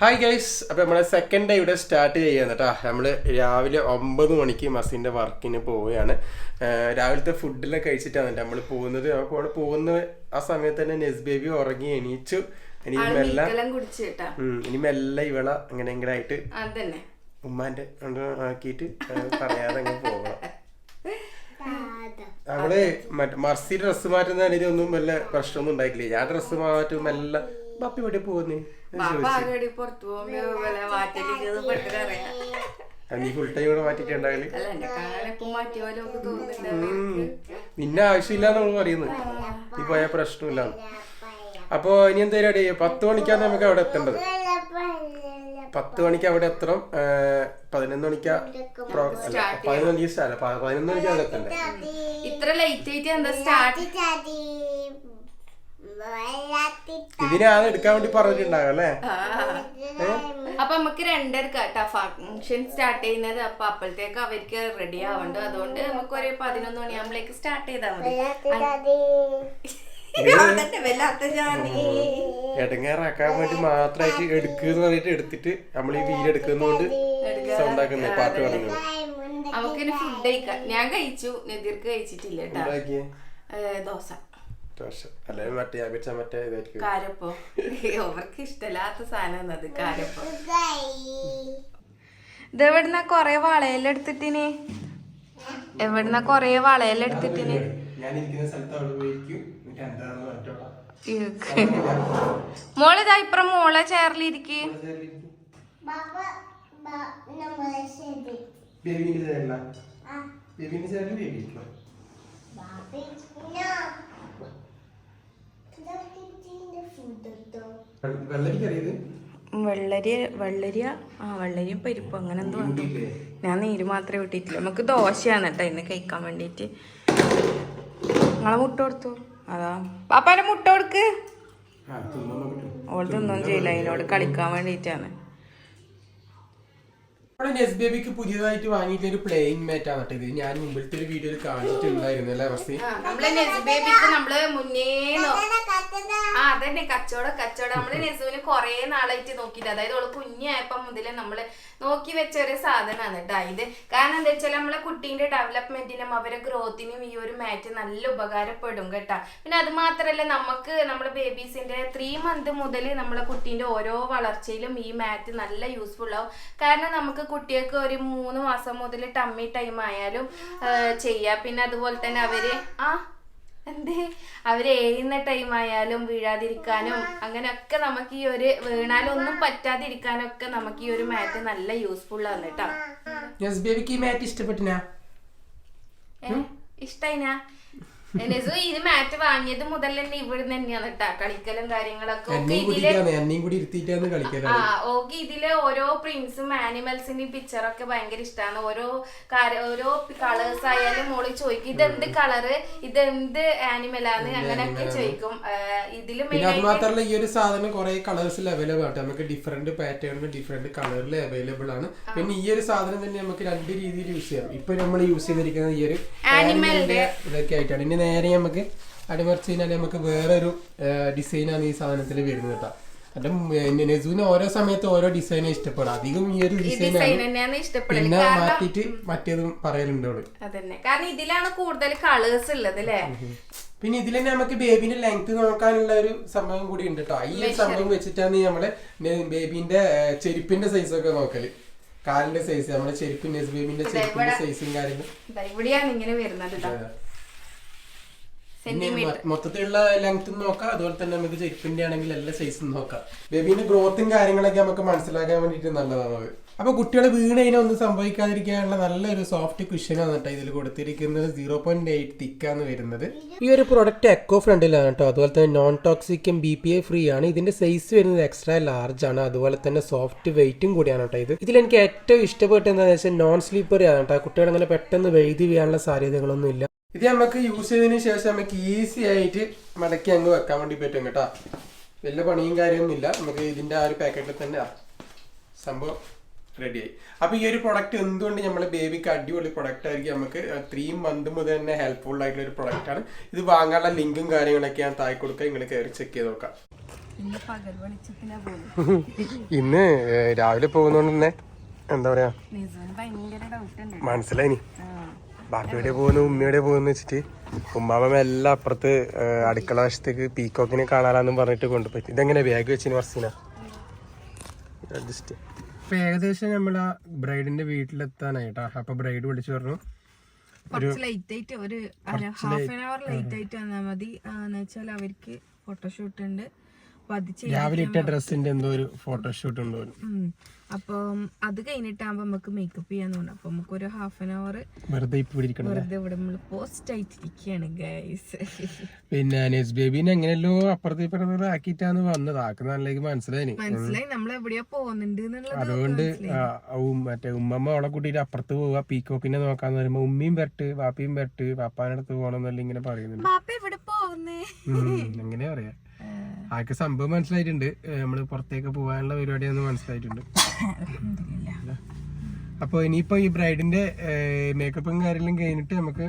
Hi guys അപ്പോൾ നമ്മളെ second day ഇവിടെ സ്റ്റാർട്ട് ചെയ്യാൻ കേട്ടോ നമ്മൾ രാവിലെ ഒമ്പത് മണിക്ക് മസിന്റെ വർക്കിന് പോവുകയാണ്. രാവിലത്തെ ഫുഡിലൊക്കെ കഴിച്ചിട്ടാണ് നമ്മൾ പോകുന്നത്. അപ്പോൾ അവിടെ പോകുന്ന ആ സമയത്ത് തന്നെ നെസ് ബേബി ഉറങ്ങി എണീച്ചു. ഇനി മെല്ലെ ഇനി മെല്ലെ ഇവള അങ്ങനെ ആയിട്ട് ഉമ്മാന്റെ ആക്കിയിട്ട് പറയാതെ അങ്ങ് പോകണം അവൾ മറ്റേ മർസി ഡ്രസ്സ് മാറ്റുന്ന ഒന്നും വല്ല പ്രശ്നമൊന്നും ഉണ്ടായിട്ടില്ല? ഞാൻ ഡ്രസ്സ് മാറ്റും മെല്ലെ ബാപ്പി എവിടെ പോകുന്നേ പുറത്തു നീ ഫുൾ ടൈം കൂടെ മാറ്റിട്ടുണ്ടാകൽ നിന്നെ ആവശ്യമില്ല നമ്മൾ പറയുന്നത് നീ പോയ പ്രശ്നമില്ല. അപ്പോ ഇനി എന്താ പരിപാടി? പത്ത് മണിക്കാണ് നമുക്ക് അവിടെ എത്തേണ്ടത്. പത്ത് മണിക്ക് അവിടെ എത്തണം. പതിനൊന്ന് മണിക്കാ പതിനൊന്ന് മണിക്ക് സ്റ്റാർട്ട് പതിനൊന്ന് മണിക്ക് അവിടെ എത്തണ്ടേ? ഇത്ര ലേറ്റ് ആയിട്ട് എന്താ സ്റ്റാർട്ട് ഇതിനാണ് എടുക്കാൻ വേണ്ടി പറഞ്ഞിട്ടുണ്ടാകും അല്ലേ? അപ്പൊ നമുക്ക് രണ്ടരക്ക കേട്ടോ ഫംഗ്ഷൻ സ്റ്റാർട്ട് ചെയ്യുന്നത്. അപ്പൊ അപ്പോഴത്തേക്ക് അവർക്ക് റെഡി ആവണ്ട്. അതുകൊണ്ട് നമുക്ക് ഒരു പതിനൊന്ന് മണിയാകുമ്പോഴേക്ക് സ്റ്റാർട്ട് ചെയ്താൽ മതി. എടങ്ങേറാക്കാൻ വേണ്ടി മാത്രമായിട്ട് എടുക്കുന്ന പറഞ്ഞിട്ട് എടുത്തിട്ട് നമ്മൾ ഈ വീലെടുക്കുന്നോണ്ട് സൗണ്ടാക്കുന്നു പാട്ട് പറഞ്ഞു നമുക്കിനി ഫുഡ് കഴിക്കാം. ഞാൻ കഴിച്ചു. നെതിർക്ക് കഴിച്ചിട്ടില്ല കേട്ടോ. ദോശ. ദോശ അല്ലെങ്കിൽ മറ്റേ ഞാൻ വെച്ച മറ്റേ ഇതായിരിക്കും. കാരപ്പോ. അവർക്ക് ഇഷ്ടമില്ലാത്ത സാധനം അത് കാരപ്പോ. ഇത് എവിടുന്ന കൊറേ വളയെല്ലാം എടുത്തിട്ടിനി എവിടുന്ന കൊറേ മോളിതാ ഇപ്പുറം മോളെ ചേർലിരിക്ക് ബേബിന്റെ ചേരല ബേബി ഇരിക്കണം വെള്ളരിക്ക അറിയത് വെള്ളരി വെള്ളരിയ ആ വെള്ളരിയും പരിപ്പും അങ്ങനെ എന്തോ. ഞാൻ നീര് മാത്രമേ വിട്ടിട്ടില്ല. നമുക്ക് ദോശയാണ് കേട്ടോ ഇന്ന് കഴിക്കാൻ വേണ്ടിയിട്ട് നിങ്ങളെ മുട്ട കൊടുത്തു? അതാ. പാപ്പാന്റെ മുട്ട കൊടുക്ക്. ഓൾ തിന്നൊന്നും ചെയ്യില്ല. അതിനോട് കളിക്കാൻ വേണ്ടിയിട്ടാണ് നമ്മുടെ നെസ് ബേബിക്ക് പുതിയതായിട്ട് വാങ്ങിയിട്ട് ഒരു പ്ലേയിങ് മാറ്റ് ആണ് ഇത്. ഞാൻ മുമ്പിലത്തെ ഒരു വീഡിയോ കാണിച്ചിട്ടുണ്ടായിരുന്നു. അല്ലേ അവസ്ഥ നമ്മൾ ബേബിക്ക് നമ്മൾ മുന്നേ ആ അതന്നെ. കച്ചവടം കച്ചവടം. നമ്മൾ നെസുവിന് കൊറേ നാളായിട്ട് നോക്കിയിട്ട് അതായത് ഓൾ കുഞ്ഞായപ്പോ മുതലേ നമ്മൾ നോക്കി വെച്ച ഒരു സാധനമാണ് കേട്ടോ ഇത്. കാരണം എന്താ വെച്ചാൽ നമ്മളെ കുട്ടീന്റെ ഡെവലപ്മെന്റിനും അവരെ ഗ്രോത്തിനും ഈ ഒരു മാറ്റ് നല്ല ഉപകാരപ്പെടും കേട്ടാ. പിന്നെ അത് മാത്രല്ല നമുക്ക് നമ്മുടെ ബേബീസിന്റെ ത്രീ മന്ത് മുതൽ നമ്മളെ കുട്ടീന്റെ ഓരോ വളർച്ചയിലും ഈ മാറ്റ് നല്ല യൂസ്ഫുൾ ആവും. കാരണം നമുക്ക് കുട്ടികൾക്ക് ഒരു മൂന്ന് മാസം മുതൽ ടമ്മി ടൈം ആയാലും ചെയ്യാ. പിന്നെ അതുപോലെ തന്നെ അവർ ആ എന്തേ? അവർ എഴുന്ന ടൈം ആയാലും വീഴാതിരിക്കാനും അങ്ങനെയൊക്കെ നമുക്ക് ഈ ഒരു വീണാലൊന്നും പറ്റാതിരിക്കാനും ഒക്കെ നമുക്ക് ഈ ഒരു മാറ്റ് നല്ല യൂസ്ഫുൾ ആണ് കേട്ടോ. ഇഷ്ടപ്പെട്ടിനാ? ഇഷ്ടായിനാ? എനസു ഇത് മാറ്റ് വാങ്ങിയത് മുതൽ തന്നെ ഇവിടെ തന്നെയാണ് കേട്ടാ കളിക്കലും കാര്യങ്ങളൊക്കെ. ഒക്കെ ഇതിൽ ആ ഓക്കെ ഇതിൽ ഓരോ പ്രിന്റ്സും ആനിമൽസിന്റെയും പിക്ചറൊക്കെ ഭയങ്കര ഇഷ്ടമാണ് ഓരോ ഓരോ കളേഴ്സ് ആയാലും മോൾ ചോദിക്കും ഇതെന്ത് കളറ് ഇതെന്ത് ആനിമലാണ് അങ്ങനെയൊക്കെ ചോദിക്കും. ഇതിലും അത് മാത്രമല്ല ഈ ഒരു സാധനം കുറെ കളേഴ്സിൽ അവൈലബിൾ ആണ് നമുക്ക് ഡിഫറെന്റ് പാറ്റേണിൽ ഡിഫറെന്റ് കളറിൽ അവൈലബിൾ ആണ്. പിന്നെ ഈ ഒരു സാധനം തന്നെ നമുക്ക് രണ്ട് രീതിയിൽ യൂസ് ചെയ്യാം. ഇപ്പൊ നമ്മൾ യൂസ് ചെയ്തിരിക്കുന്നത് ഈ ഒരു ആനിമലിന്റെ ഇതൊക്കെ ആയിട്ടാണ്. ഇനി നേരെ നമുക്ക് അടിമറിച്ച് കഴിഞ്ഞാൽ നമുക്ക് വേറൊരു ഡിസൈനാണ് ഈ സാധനത്തിൽ വരുന്നത് കേട്ടോ. അതെ നെസുവിന് ഓരോ സമയത്ത് ഓരോ ഡിസൈനെ ഇഷ്ടപ്പെടും അധികം ഈ ഒരു ഡിസൈൻ പിന്നെ മാറ്റിട്ട് മറ്റേതും പറയലുണ്ട് അവൾ. അതന്നെ. കാരണം ഇതിലാണ് കൂടുതൽ കളേഴ്സ് ഉള്ളത് അല്ലേ? പിന്നെ ഇതിൽ തന്നെ നമുക്ക് ബേബിന്റെ ലെങ്ത് നോക്കാനുള്ള ഒരു സംഭവം കൂടി ഉണ്ട് കേട്ടോ. ഈ ഒരു സംഭവം വെച്ചിട്ടാണ് നമ്മൾ ബേബിന്റെ ചെരുപ്പിന്റെ സൈസ് ഒക്കെ നോക്കൽ. കാലിന്റെ സൈസ് നമ്മുടെ ചെരുപ്പിന്റെ ബേബിന്റെ ചെരുപ്പിന്റെ സൈസും കാര്യങ്ങളും. ഇവിടെയാണ് ഇങ്ങനെ വരുന്നത് മൊത്തത്തിലുള്ള ലെങ്ത് നോക്കാം. അതുപോലെ തന്നെ നമുക്ക് ചെരുപ്പിന്റെ ആണെങ്കിൽ എല്ലാ സൈസും നോക്കാം. ബേബിന്റെ ഗ്രോത്തും കാര്യങ്ങളൊക്കെ നമുക്ക് മനസ്സിലാക്കാൻ വേണ്ടിയിട്ട് നല്ലതാണ് അത്. അപ്പൊ കുട്ടികളെ വീണതിനെ ഒന്നും സംഭവിക്കാതിരിക്കാനുള്ള നല്ലൊരു സോഫ്റ്റ് കുഷനാണ് കേട്ടോ ഇതിൽ കൊടുത്തിരിക്കുന്നത്. സീറോ പോയിന്റ് എയ്റ്റ് തിക്കാന്ന് വരുന്നത്. ഈ ഒരു പ്രോഡക്റ്റ് എക്കോ ഫ്രണ്ടിലാണ് കേട്ടോ. അതുപോലെ തന്നെ നോൺ ടോക്സിക്കും ബി പി എ ഫ്രീ ആണ്. ഇതിന്റെ സൈസ് വരുന്നത് എക്സ്ട്രാ ലാർജ് ആണ്. അതുപോലെ തന്നെ സോഫ്റ്റ് വെയിറ്റും കൂടിയാണ് കേട്ടോ ഇത്. ഇതിൽ എനിക്ക് ഏറ്റവും ഇഷ്ടപ്പെട്ടത് എന്താണെന്ന് വെച്ചാൽ നോൺ സ്ലീപ്പർ ആണ് കേട്ടോ. കുട്ടികൾ അങ്ങനെ പെട്ടെന്ന് വെഴുതി വീഴാനുള്ള സാധ്യതകളൊന്നും ഇല്ല ഇത് നമുക്ക് യൂസ് ചെയ്തതിന് ശേഷം നമുക്ക് ഈസി ആയിട്ട് മടക്കി അങ്ങ് വെക്കാൻ വേണ്ടി പറ്റും കേട്ടോ. വലിയ പണിയും കാര്യമൊന്നും ഇല്ല നമുക്ക് ഇതിന്റെ ആ ഒരു പാക്കറ്റിൽ തന്നെ സംഭവം റെഡിയായി അപ്പൊ ഈ ഒരു പ്രൊഡക്റ്റ് എന്തുകൊണ്ട് നമ്മൾ ബേബിക്ക് അടിപൊളി പ്രൊഡക്റ്റ് ആയിരിക്കും നമുക്ക് ത്രീ മന്ത് മുതൽ തന്നെ ഹെൽപ്ഫുൾ ആയിട്ടുള്ള ഒരു പ്രൊഡക്റ്റ് ആണ്. ഇത് വാങ്ങാനുള്ള ലിങ്കും കാര്യങ്ങളൊക്കെ ഞാൻ താഴെ കൊടുക്കുക നിങ്ങൾ കയറി ചെക്ക് ചെയ്ത് നോക്കാം. ഇന്ന് രാവിലെ പോകുന്നോണ്ട് തന്നെ എന്താ പറയാ? നിസുവിന് ബാപ്പിയുടെ പോകുന്നു ഉമ്മയുടെ പോകുന്നു വെച്ചിട്ട് ഉമ്മാമ്മ എല്ലാം അപ്പുറത്ത് അടുക്കള വശത്തേക്ക് പീക്കോക്കിനെ കാണാനാന്നും പറഞ്ഞിട്ട് കൊണ്ടുപോയി. ഇതെങ്ങനെ ബാഗ് വെച്ചിന് വർഷീന അഡ്ജസ്റ്റ് ഇപ്പൊ ഏകദേശം നമ്മളാ ബ്രൈഡിന്റെ വീട്ടിലെത്താനായിട്ടാ. അപ്പൊ ബ്രൈഡ് വിളിച്ചു പറഞ്ഞു. ഒരു ഹാഫ് ആൻ അവർ ലേറ്റ് ആയിട്ട് വന്നാൽ മതി. എന്ന് വെച്ചാൽ അവർക്ക് ഫോട്ടോഷൂട്ട് ഉണ്ട്. അപ്പൊ അത് ചെയ്യും രാവിലെ ഇട്ട ഡ്രസ്സിന്റെ എന്തോ ഒരു ഫോട്ടോഷൂട്ട് ഉണ്ട്. അപ്പം അത് കഴിഞ്ഞിട്ടാകുമ്പോ നമുക്ക് മേക്കപ്പ് ചെയ്യാൻ തോന്നുന്നു അപ്പൊ നമുക്ക് ഒരു ഹാഫ് ആൻ അവർ വെറുതെ ഇപ്പൊ ഇരിക്കണം വെറുതെ ഇവിടെ നമ്മൾ പോസ്റ്റ് ആയിട്ടിരിക്കുകയാണ് ഗൈസ് പിന്നെ നെസ് ബേബിനെ എങ്ങനെയല്ലോ അപ്പുറത്തെ ഇപ്പുറത്തെ ആക്കിയിട്ടാണ് വന്നത്. ആക്കുന്നതിലേക്ക് മനസ്സിലായി മനസ്സിലായി. നമ്മൾ എവിടെയാ പോകുന്നുണ്ട് അതുകൊണ്ട് മറ്റേ ഉമ്മമ്മ അവളെ കൂട്ടിയിട്ട് അപ്പുറത്ത് പോവാ പീക്കോക്കിനെ നോക്കാന്ന് പറയുമ്പോ ഉമ്മയും വരട്ട് വാപ്പിയും വരട്ട് പാപ്പാനടുത്ത് പോകണം എന്നല്ല ഇങ്ങനെ പറയുന്നുണ്ട്. എങ്ങനെയാ പറയാ? ആൾക്ക് സംഭവം മനസ്സിലായിട്ടുണ്ട്. ഏ, നമ്മൾ പുറത്തേക്ക് പോകാനുള്ള പരിപാടിയാന്ന് മനസ്സിലായിട്ടുണ്ട്. അപ്പൊ ഇനിയിപ്പോ ഈ ബ്രൈഡിന്റെ മേക്കപ്പും കാര്യങ്ങളും കഴിഞ്ഞിട്ട് നമുക്ക്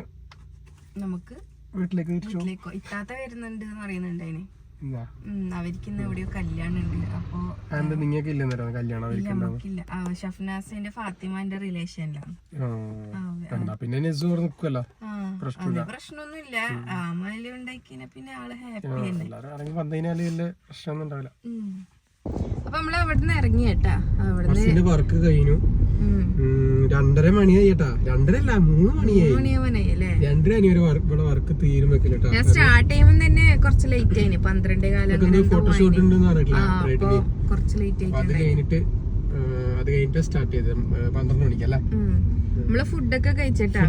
നമുക്ക് വീട്ടിലേക്ക് തിരിച്ചു. വീട്ടിലേക്ക് ഇത്താത്ത വരുന്നുണ്ട് എന്ന് പറയുന്നുണ്ട് അതിന് അവർക്ക് ഇന്ന് എവിടെയോ കല്യാണം ഉണ്ട് അപ്പോ നിങ്ങൾക്ക് കല്യാണം ഷഫ്നാസിന്റെ ഫാത്തിമാന്റെ റിലേഷനിലാണ് പിന്നെ നെസ് നിൽക്കുമല്ലോ പ്രശ്നമൊന്നുമില്ല. ആമല പിന്നെ ആൾ ഹാപ്പി തന്നെ. എല്ലാരും ഇറങ്ങി വന്നു കഴിഞ്ഞാൽ വലിയ പ്രശ്നമൊന്നും ഉണ്ടാവില്ല. ഉം. അപ്പൊ നമ്മൾ അവിടുന്ന് ഇറങ്ങി കേട്ടാ അവിടുന്ന് ബസ്സിന്റെ വർക്ക് കഴിഞ്ഞു. രണ്ടര മണിയായി കേട്ടാ രണ്ടര അല്ല മൂന്ന് മണിയായി രണ്ടര വരെ വർക്ക് ഇവിടെ വർക്ക് തീരും വെക്കില്ലട്ടാ ഞാൻ സ്റ്റാർട്ട് ചെയ്യുമ്പോൾ തന്നെ കുറച്ച് ലേറ്റ് ആയിന്. പന്ത്രണ്ട് കാലം ഫോട്ടോഷൂട്ട്. ഉണ്ടെന്ന് പറഞ്ഞിട്ടില്ല? കുറച്ച് ലേറ്റ് ആയിട്ട് അത് കഴിഞ്ഞിട്ട് സ്റ്റാർട്ട് ചെയ്തത് പന്ത്രണ്ട് മണിക്കല്ലേ നമ്മൾ ഫുഡൊക്കെ കഴിച്ചിട്ടാ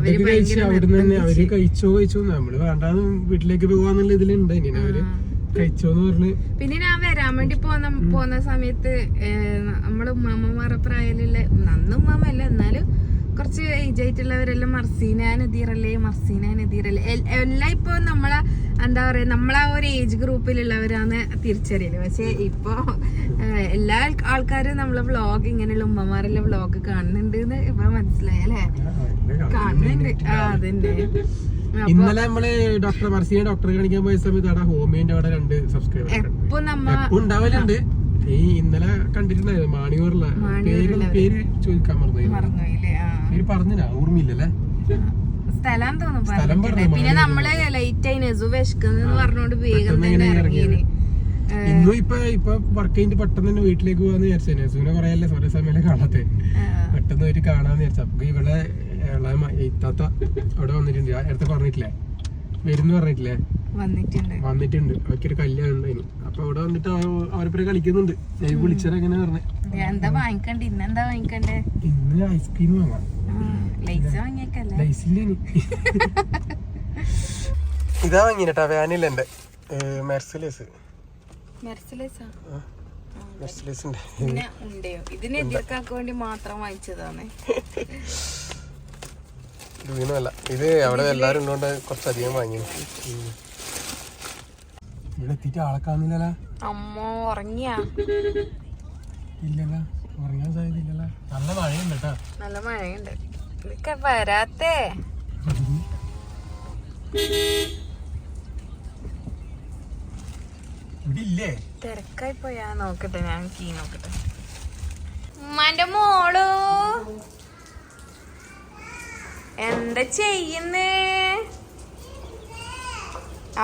അവിടുന്ന് തന്നെ അവർ കഴിച്ചോ കഴിച്ചോ നമ്മൾ വേണ്ടാന്ന് വീട്ടിലേക്ക് പോവാന്നുള്ള ഇതിലുണ്ട്. ഇനി അവർ കഴിച്ചോന്ന് പറഞ്ഞു പിന്നെ ഞാൻ വരാൻ വേണ്ടി പോന്ന പോന്ന സമയത്ത് നമ്മുടെ നമ്മളെ ഉമ്മാമ്മമാരെ പ്രായത്തിലുള്ള നന്ന ഉമ്മാമ അല്ല എന്നാലും കുറച്ച് ഏജ് ആയിട്ടുള്ളവരെല്ലാം മർസീന നദീറല്ലേ മർസീന നദീറല്ലേ എല്ലാം ഇപ്പൊ നമ്മളെ എന്താ പറയാ നമ്മളാ ഒരു ഏജ് ഗ്രൂപ്പിലുള്ളവരാണ് തിരിച്ചറിയൽ പക്ഷെ ഇപ്പോൾ ഏഹ്, എല്ലാ ആൾ- ആൾക്കാരും നമ്മളെ വ്ളോഗ് ഇങ്ങനെയുള്ള ഉമ്മമാരെല്ലാം വ്ളോഗ് കാണുന്നുണ്ട് എന്ന് ഇപ്പൊ മനസ്സിലായി അല്ലേ? കാണുന്നുണ്ട്. ആ അതന്നെ. ഇന്നലെ നമ്മൾ ഡോക്ടർ മർസിയെ ഡോക്ടറെ കാണിക്കാൻ പോയ സമയത്ത് അവിടെ ഹോമിയോന്റെ അവിടെ രണ്ട് സബ്സ്ക്രൈബർ ഇപ്പൊ നമ്മ ഉണ്ടാവലുണ്ട്. ഈ ഇന്നലെ കണ്ടിട്ടുണ്ടായിരുന്നു മാണിയൂറിലെ പേര് പേര് ചോദിക്കാൻ മറന്നു പേര് പറഞ്ഞില്ല ഓർമ്മയില്ലല്ലേ? സ്ഥലം തോന്നുന്നു. പിന്നെ നമ്മൾ ലൈറ്റ് ആയി നെസു വിശക്കുന്നെന്ന് പറഞ്ഞോണ്ട് വേഗം തന്നെ ഇറങ്ങിയത്. ഇന്നും ഇപ്പൊ ഇപ്പൊ വർക്ക് കഴിഞ്ഞിട്ട് പെട്ടെന്ന് തന്നെ വീട്ടിലേക്ക് പോകാന്ന് വിചാരിച്ചു. നെസൂനെ പറയല്ലേ ഒരേ സമയം കാണാത്തെ. പെട്ടെന്ന് പോയിട്ട് കാണാന്ന് വിചാരിച്ചു അപ്പൊ ഇവിടെ ഇത്താത്ത അവിടെ വന്നിട്ടുണ്ട്. നേരത്തെ പറഞ്ഞിട്ടില്ലേ? വരുന്നു പറഞ്ഞിട്ടില്ലേ? വന്നിട്ടുണ്ട്. വന്നിട്ടുണ്ട്. അവർക്കൊരു കല്യാണം ഉണ്ടായിന് അപ്പൊ അവിടെ വന്നിട്ട് അവ- അവരപ്പുറം കളിക്കുന്നുണ്ട്. ലൈവ് വിളിച്ചാൽ എങ്ങനെ പറഞ്ഞേ? ഞാൻ എന്താ വാങ്ങിക്കണ്ടേ? ഇന്നെന്താ വാങ്ങിക്കണ്ടേ? ഇന്ന് ഐസ്ക്രീം വാങ്ങാം. ലൈസ് വാങ്ങിയേക്കല്ലേ? ലൈസില്ലേ ഇതാ വാങ്ങിട്ടാ വാനില്ല എന്റെ മെർസിലേസ് ഇത് അവിടെ എല്ലാരും ഉള്ളതുകൊണ്ട് കുറച്ചധികം വാങ്ങി. ഇവിടെ എത്തിയിട്ട് ആളെ കാണുന്നില്ലല്ലോ? അമ്മ ഉറങ്ങിയാ? ഇല്ലല്ലോ. ഉറങ്ങാൻ സാധ്യതയില്ലല്ലോ. നല്ല മഴയുണ്ട് കേട്ടാ. നല്ല മഴയുണ്ട്. ഇതൊക്കെ വരാത്തേ ഇവിടെ ഇല്ലേ തിരക്കായി പോയാ നോക്കട്ടെ ഞാൻ കീ നോക്കട്ടെ. ഉമ്മാന്റെ മോളു? എന്താ ചെയ്യുന്നേ?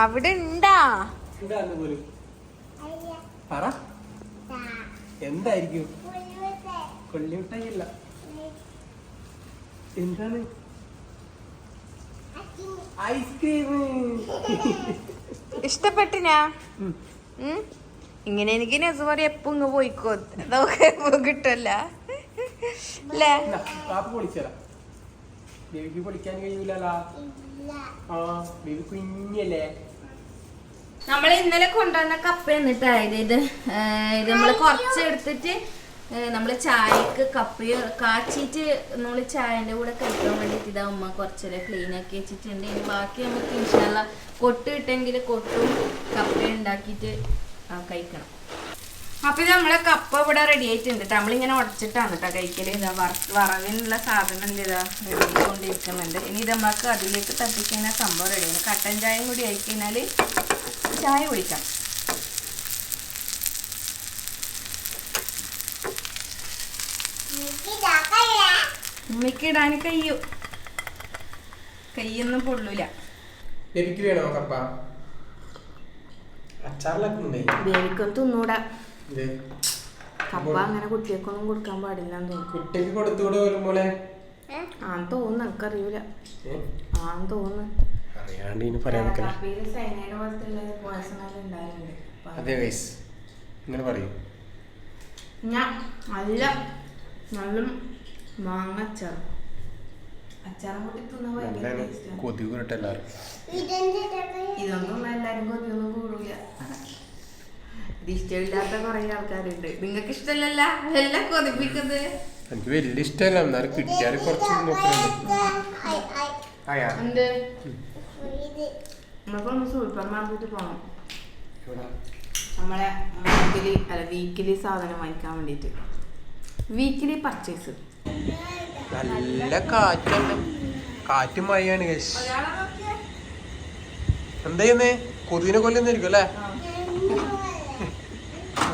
അവിടെ ഉണ്ടാ? പറ. എന്തായിരിക്കും? കൊള്ളിമിട്ടായില്ല എന്താണ്? ഐസ്ക്രീം ഇഷ്ടപ്പെട്ടിനാ? ഇങ്ങനെ എനിക്ക് നെസുമാറി എപ്പോ ഇങ്ങ് പോയിക്കോ? അതൊക്കെ കിട്ടല്ല അല്ലേ? പാപ്പ പൊളിച്ചതാ. ബേബിക്ക് പൊളിക്കാൻ കഴിയൂലല്ലോ. ആ ബേബി കുഞ്ഞല്ലേ. നമ്മൾ ഇന്നലെ കൊണ്ടുവന്ന കപ്പ എന്നിട്ടായത് ഇത്. ഇത് നമ്മൾ കുറച്ച് എടുത്തിട്ട് നമ്മൾ ചായക്ക് കപ്പി കാച്ചിട്ട് നമ്മൾ ചായന്റെ കൂടെ കഴിക്കാൻ വേണ്ടിയിട്ട് ഇതാ ഉമ്മ കുറച്ചേരം ക്ലീൻ ആക്കി വെച്ചിട്ടുണ്ട്. ഇനി ബാക്കി നമുക്ക് ഇൻഷാല്ല കൊട്ട് കിട്ടെങ്കിൽ കൊട്ടും കപ്പി ഉണ്ടാക്കിയിട്ട് കഴിക്കണം. അപ്പൊ ഇത് നമ്മളെ കപ്പ ഇവിടെ റെഡി ആയിട്ടുണ്ട്. ട്ടോ. നമ്മളിങ്ങനെ ഉടച്ചിട്ടാണ് കേട്ടോ കഴിക്കൽ. ഇതാ വറ- വറവിനുള്ള സാധനം ഇതാ റെഡി കൊണ്ടിരിക്കുന്നുണ്ട് ഇനി ഇത് നമുക്ക് അതിലേക്ക് തട്ടിക്കഴിഞ്ഞാൽ സംഭവം റെഡിയാണ് കട്ടൻ ചായയും കൂടി ആയിക്കഴിഞ്ഞാൽ ചായ കുടിക്കാം. ഉമ്മയ്ക്ക് ഇടാൻ കയ്യു. കയ്യൊന്നും പൊള്ളൂല. ബേബിക്ക് വേണോ കപ്പ. അച്ചാറിലൊക്കെ ബേബിക്കൊന്നും തിന്നൂടാ. കപ്പ അങ്ങനെ കുട്ടികൾക്കൊന്നും കൊടുക്കാൻ പാടില്ല കുട്ടിക്ക് കൊടുത്തുകൂടെ വരുമ്പോളെ ആന്ന് തോന്നുന്നു എനിക്കറിയൂല. ആന്ന് തോന്നുന്നു. അതെ വയസ് ഇങ്ങനെ പറയൂ. ഞാൻ നല്ല നല്ല മാങ്ങ അച്ചാർ അച്ചാറും കൂട്ടി തിന്നാൻ ഭയങ്കര ടേസ്റ്റാണ് എല്ലാവരും ഇതൊന്നും കൊതിയൊന്നും ഇത് ഇഷ്ടമില്ലാത്ത കുറെ ആൾക്കാരുണ്ട്. നിങ്ങൾക്ക് ഇഷ്ടമല്ലല്ല എല്ലാം കൊതിപ്പിക്കുന്നത്. എനിക്ക് വലിയ ഇഷ്ടമല്ല എന്നാലും കിട്ടിയാൽ കുറച്ച് നോക്കുന്നുണ്ട് ആയാ? എന്ത്? നമ്മളിപ്പോ സൂപ്പർ മാർക്കറ്റിൽ പോകണം ഇവിടെ നമ്മളെ മന്ത്ലി അല്ല വീക്കിലി സാധനം വാങ്ങിക്കാൻ വേണ്ടിയിട്ട് വീക്കിലി പർച്ചേസ് നല്ല കാറ്റാണ് കാറ്റും മഴയാണ് കേസ് എന്താ ചെയ്യുന്നേ? കൊതുകിനെ കൊല്ലുന്നായിരിക്കും അല്ലേ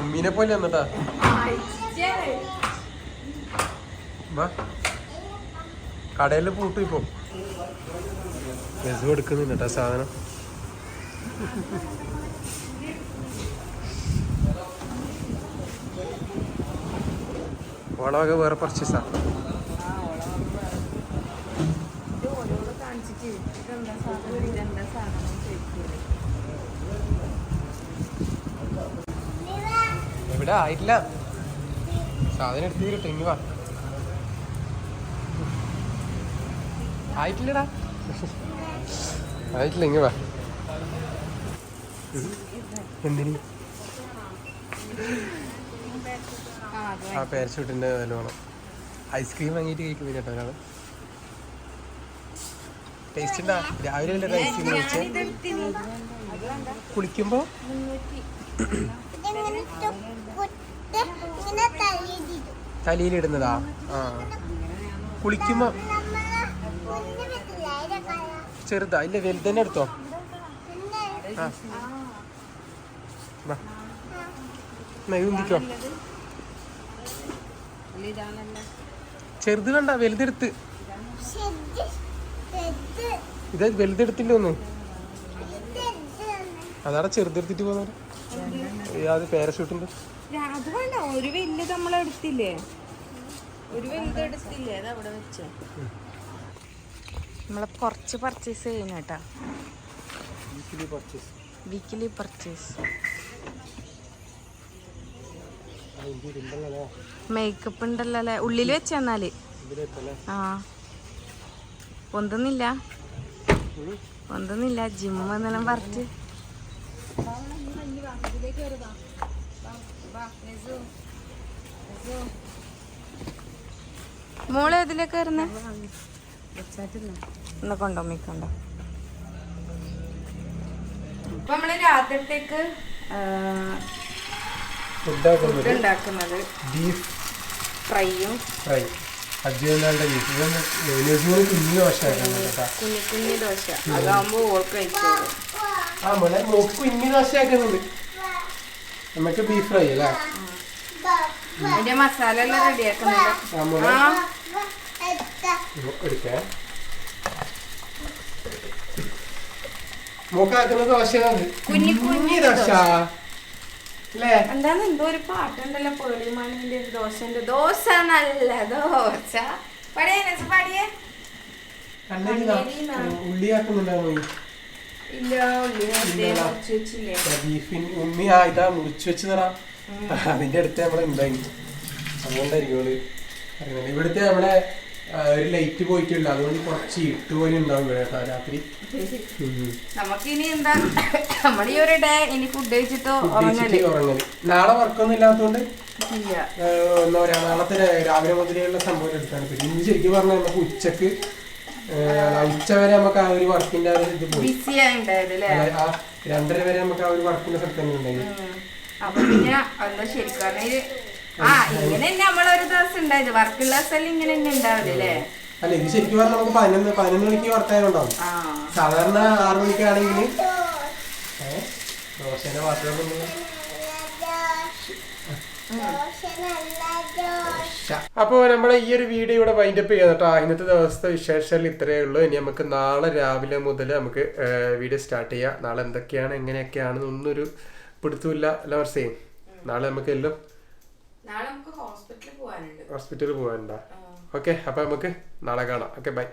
ഉമ്മീനെ പോലെ എന്നിട്ടാ കടയിൽ പൂട്ടു ഇപ്പൊ. രസം എടുക്കുന്നുണ്ട് സാധനം. വളമൊക്കെ വേറെ പർച്ചേസാണ് ഇവിടെ ആയിട്ടില്ല. സാധനം എടുത്ത് തീരട്ടെ ഇനി വാ. ആയിട്ടില്ലടാ. ആയിട്ടില്ല ഇങ്ങ് വാ. എന്തിന്? ആ പാരഷൂട്ടിന്റെ വില വേണം. ഐസ്ക്രീം വാങ്ങിയിട്ട് കഴിക്കും കേട്ടോ ഒരാൾ. ടേസ്റ്റ് ഉണ്ടാ രാവിലെ അല്ലേ ഐസ്ക്രീം കഴിച്ചേ? കുളിക്കുമ്പോ? തലയിലിടുന്നതാ ആ. കുളിക്കുമ്പോ? ചെറുതാ? ഇല്ല വലുതന്നെ എടുത്തോ? ആ. ഉന്തിക്കോ ചെറുത് കണ്ട വലുതെടുത്ത്. ഇത് വലുതെടുത്തില്ല ഒന്നും? അതാണ് ചെറുതെടുത്തിട്ട് പോകുന്നത് അത് പാരഷൂട്ടിന്റെ അത് വേണ്ട ഒരു വലുത് നമ്മളെടുത്തില്ലേ ഒരു വലുത് എടുത്തില്ലേ? അത് അവിടെ വെച്ച്. നമ്മളെ കുറച്ച് പർച്ചേസ് ചെയ്യുന്ന കേട്ടാ. പർച്ചേസ് വീക്കിലി പർച്ചേസ് മേക്കപ്പ് ഉണ്ടല്ലോ അല്ലേ? ഉള്ളിൽ വെച്ച് തന്നാൽ ആ. പൊന്തുന്നില്ല? പൊന്തുന്നില്ല. ജിമ്മ് എന്നെല്ലാം പറിച്ച് മോൾ ഇതിലേക്ക് വരുന്നേ എന്നാ കൊണ്ടോ മിക്കണ്ടോ ഇപ്പൊ നമ്മൾ രാത്രിത്തേക്ക് ഫുഡാക്കുന്നത് ഉണ്ടാക്കുന്നത് ബീഫ് ഫ്രൈയും ഫ്രൈ. അജ്ജുവിനാളുടെ ബീഫ് ഇതൊന്ന് നെയ്യൂറ് കുഞ്ഞു ദോശ കുഞ്ഞു കുഞ്ഞി ദോശ. അതാവുമ്പോ ഓൾക്ക് കഴിച്ചോളൂ. ആ മോളെ മോക്ക് കുഞ്ഞു ദോശയാക്കുന്നുണ്ട്. നമുക്ക് ബീഫ് ഫ്രൈ അല്ലേ? അതിന്റെ മസാല എല്ലാം റെഡിയാക്കുന്നുണ്ട്. ആ മോളെ. ആ. എടുക്കേ. മോക്കാക്കുന്ന ദോശയാണ് കുഞ്ഞി കുഞ്ഞി ദോശ. എന്താണ് എന്തോ ഒരു പാട്ടുണ്ടല്ലോ പേളിമാണിന്റെ ദോശന്റെ. ദോശ നല്ല ദോശ. പടിയേ പടിയേ. ഉമ്മി ആ ഇതാ മുറിച്ചു വെച്ചതാ അതിന്റെ അടുത്ത് നമ്മളെ ഉണ്ടായി അതുകൊണ്ടായിരിക്കും ഇവിടുത്തെ നമ്മളെ ഒരു ലൈറ്റ് പോയിട്ടില്ല. അതുകൊണ്ട് കുറച്ച് ഇട്ട് പോലെ ഉണ്ടാവും കേട്ടോ രാത്രി. നമുക്കിനി എന്താ നമ്മൾ ഈ ഒരു ഡേ ഇനി ഫുഡ് കഴിച്ചിട്ടോ ഉറങ്ങൽ നാളെ വർക്കൊന്നും ഇല്ലാത്തതുകൊണ്ട് എന്താ പറയാ നാളത്തെ രാവിലെ മുതലുള്ള സംഭവം എടുത്താണ്. പിന്നെ ഇന്ന് ശരിക്കും പറഞ്ഞാൽ നമുക്ക് ഉച്ചയ്ക്ക് ഉച്ച വരെ നമുക്ക് ആ ഒരു വർക്കിന്റെ ഇത് പോയി. രണ്ടര വരെ നമുക്ക് ആ ഒരു വർക്കിന്റെ സ്ഥലത്ത് തന്നെ ഉണ്ടായിരുന്നു. അപ്പൊ പിന്നെ എന്താ ശരിക്കും ആ ഇങ്ങനെ നമ്മളൊരു ദിവസം ഉണ്ടായത്. വർക്കുള്ള ദിവസം ഇങ്ങനെ തന്നെ ഉണ്ടാവില്ല അല്ലേ ഇത് ശരിക്കും പറഞ്ഞാൽ നമുക്ക് പതിനൊന്ന് പതിനൊന്ന് മണിക്ക് വർക്കായുണ്ടാവും സാധാരണ ആറു മണിക്കാണെങ്കിൽ ദോശേനെ പാത്രം കൊണ്ടുവന്ന് ഉം. അപ്പോൾ നമ്മളെ ഈ ഒരു വീഡിയോ ഇവിടെ വൈൻഡപ്പ് ചെയ്യാം കേട്ടോ ഇന്നത്തെ ദിവസത്തെ വിശേഷം ഇത്രയേ ഉള്ളൂ. ഇനി നമുക്ക് നാളെ രാവിലെ മുതൽ നമുക്ക് വീഡിയോ സ്റ്റാർട്ട് ചെയ്യാം. നാളെ എന്തൊക്കെയാണ് എങ്ങനെയൊക്കെയാണ് ഒന്നൊരു പിടുത്തമില്ല ലവർസേ നാളെ നമുക്ക് എല്ലാം ഹോസ്പിറ്റലിൽ പോകാനുണ്ട് ഹോസ്പിറ്റലിൽ പോകാനുണ്ടോ ഓക്കെ അപ്പോൾ നമുക്ക് നാളെ കാണാം. Okay bye